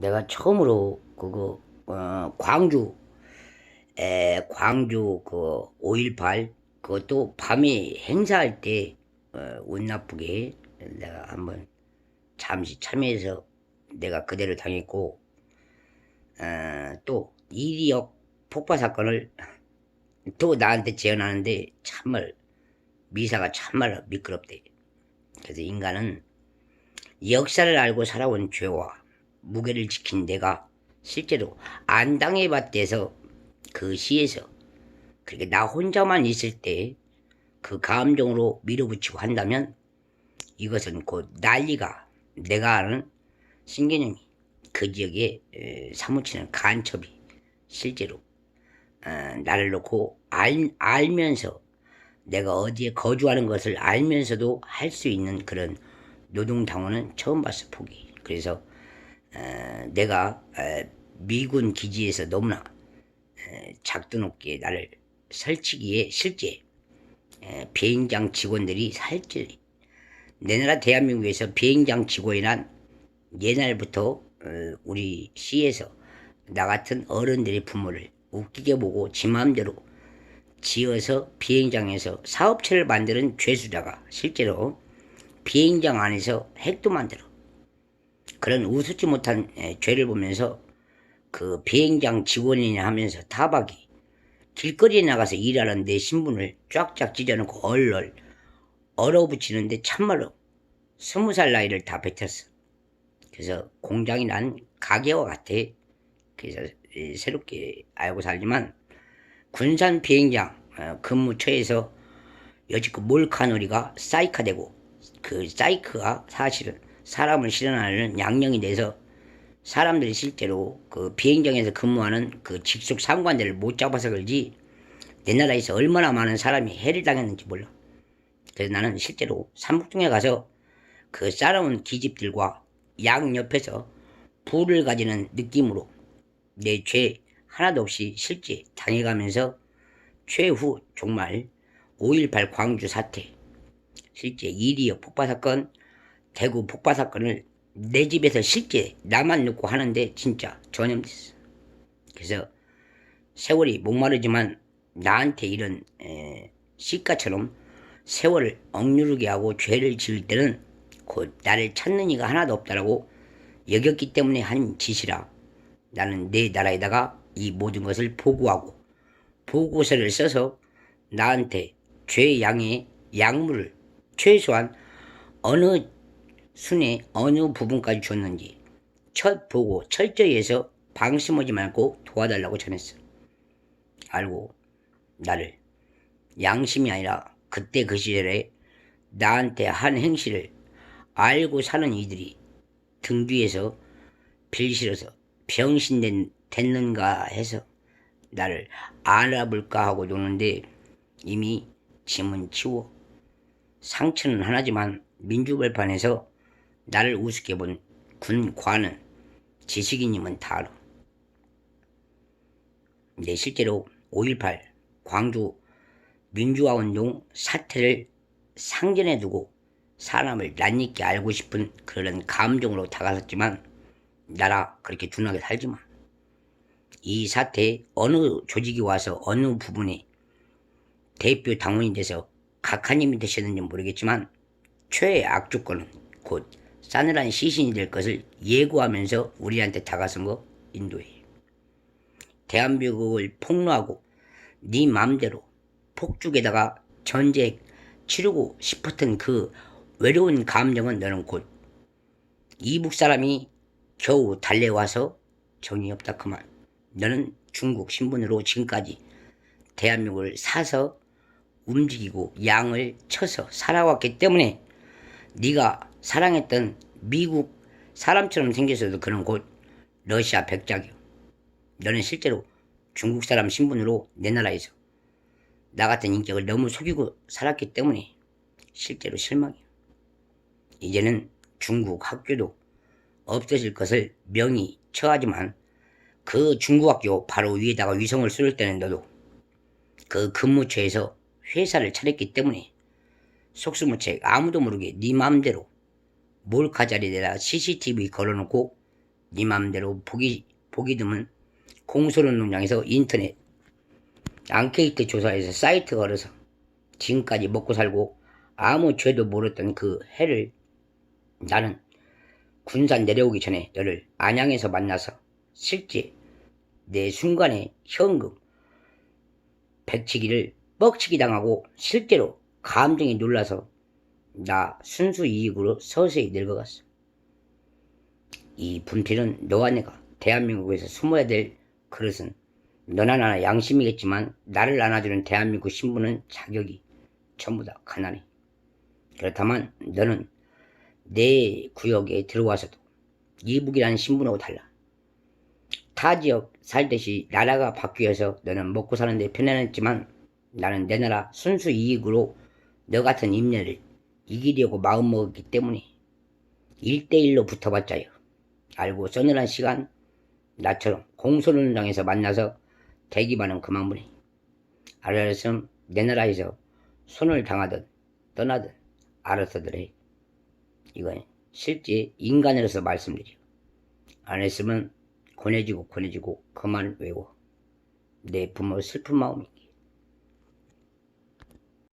내가 처음으로 그거 어, 광주 에 광주 그 5.18 그것도 밤에 행사할 때 어, 운 나쁘게 내가 한번 잠시 참여해서 내가 그대로 당했고 어, 또 이리역 폭파 사건을 또 나한테 재현하는데 참말 미사가 참말 미끄럽대. 그래서 인간은 역사를 알고 살아온 죄와 무게를 지킨 내가 실제로 안 당해봤대서 그 시에서 그렇게 나 혼자만 있을 때 그 감정으로 밀어붙이고 한다면 이것은 곧 난리가 내가 아는 신개념이 그 지역에 에, 사무치는 간첩이 실제로 어, 나를 놓고 알, 알면서 내가 어디에 거주하는 것을 알면서도 할 수 있는 그런 노동당원은 처음 봤어 포기. 그래서 어, 내가 어, 미군 기지에서 너무나 어, 작두 높게 나를 설치기에 실제 에, 비행장 직원들이 살찌 내 나라 대한민국에서 비행장 직원이란 옛날부터 어, 우리 시에서 나 같은 어른들의 부모를 웃기게 보고 지 마음대로 지어서 비행장에서 사업체를 만드는 죄수자가 실제로 비행장 안에서 핵도 만들어 그런 우습지 못한 에, 죄를 보면서 그 비행장 직원이냐 하면서 타박이 길거리에 나가서 일하는 내 신분을 쫙쫙 찢어놓고 얼얼 얼어붙이는데 참말로 스무 살 나이를 다 뱉었어. 그래서 공장이 난 가게와 같아. 그래서 이, 새롭게 알고 살지만 군산 비행장 어, 근무처에서 여지껏 몰카놀이가 사이카되고 그 사이크가 사실은 사람을 실현하는 양령이 돼서 사람들이 실제로 그 비행장에서 근무하는 그 직속 상관들을 못 잡아서 그러지 내 나라에서 얼마나 많은 사람이 해를 당했는지 몰라. 그래서 나는 실제로 삼북동에 가서 그 싸나운 기집들과 양 옆에서 불을 가지는 느낌으로 내 죄 하나도 없이 실제 당해가면서 최후 정말 5.18 광주 사태 실제 이리역 폭파 사건 대구 폭파 사건을 내 집에서 실제 나만 놓고 하는데 진짜 전염됐어. 그래서 세월이 목마르지만 나한테 이런 에, 시가처럼 세월을 억누르게 하고 죄를 지을 때는 곧 나를 찾는 이가 하나도 없다라고 여겼기 때문에 한 짓이라 나는 내 나라에다가 이 모든 것을 보고하고 보고서를 써서 나한테 죄 양의 약물을 최소한 어느 순의 어느 부분까지 줬는지 첫 보고 철저히 해서 방심하지 말고 도와달라고 전했어. 알고 나를 양심이 아니라 그때 그 시절에 나한테 한 행실을 알고 사는 이들이 등 뒤에서 빌실어서 병신 됐는가 해서 나를 알아볼까 하고 노는데 이미 짐은 치워 상처는 하나지만 민주벌판에서 나를 우습게 본 군관은 지식인님은 다 알아. 내 실제로 5.18 광주 민주화운동 사태를 상전에 두고 사람을 낯익게 알고 싶은 그런 감정으로 다가섰지만 나라 그렇게 둔하게 살지마. 이 사태에 어느 조직이 와서 어느 부분에 대표 당원이 돼서 각하님이 되셨는지 모르겠지만 최악조건은 곧 싸늘한 시신이 될 것을 예고하면서 우리한테 다가선 거 인도해. 대한민국을 폭로하고 네 맘대로 폭죽에다가 전쟁 치르고 싶었던 그 외로운 감정은 너는 곧 이북 사람이 겨우 달려와서 정이 없다 그만. 너는 중국 신분으로 지금까지 대한민국을 사서 움직이고 양을 쳐서 살아왔기 때문에 네가 사랑했던 미국 사람처럼 생겼어도 그는 곧 러시아 백작이요. 너는 실제로 중국 사람 신분으로 내 나라에서 나 같은 인격을 너무 속이고 살았기 때문에 실제로 실망이요. 이제는 중국 학교도 없어질 것을 명의 처하지만 그 중국 학교 바로 위에다가 위성을 쏠 때는 너도 그 근무처에서 회사를 차렸기 때문에 속수무책 아무도 모르게 네 마음대로 몰카 자리에다 CCTV 걸어놓고 네 맘대로 보기 보기 드문 공소는 농장에서 인터넷 앙케이트 조사에서 사이트 걸어서 지금까지 먹고 살고 아무 죄도 모르던 그 해를 나는 군산 내려오기 전에 너를 안양에서 만나서 실제 내 순간에 현금 백치기를 뻑치기 당하고 실제로 감정이 놀라서 나 순수 이익으로 서서히 늙어갔어. 이 분필은 너와 내가 대한민국에서 숨어야 될 그릇은 너나 나나 양심이겠지만 나를 안아주는 대한민국 신부는 자격이 전부 다 가난해. 그렇다면 너는 내 구역에 들어와서도 이북이라는 신분하고 달라. 타 지역 살듯이 나라가 바뀌어서 너는 먹고 사는데 편안했지만 나는 내 나라 순수 이익으로 너 같은 임녀를 이기려고 마음먹었기 때문에 일대일로 붙어봤자요. 알고 서늘한 시간 나처럼 공소론장에서 만나서 대기반은 그만보니 알았으면 내 나라에서 손을 당하든 떠나든 알아서들 해. 이건 실제 인간으로서 말씀드려. 안 했으면 권해지고 권해지고 그만 외워. 내 부모 슬픈 마음이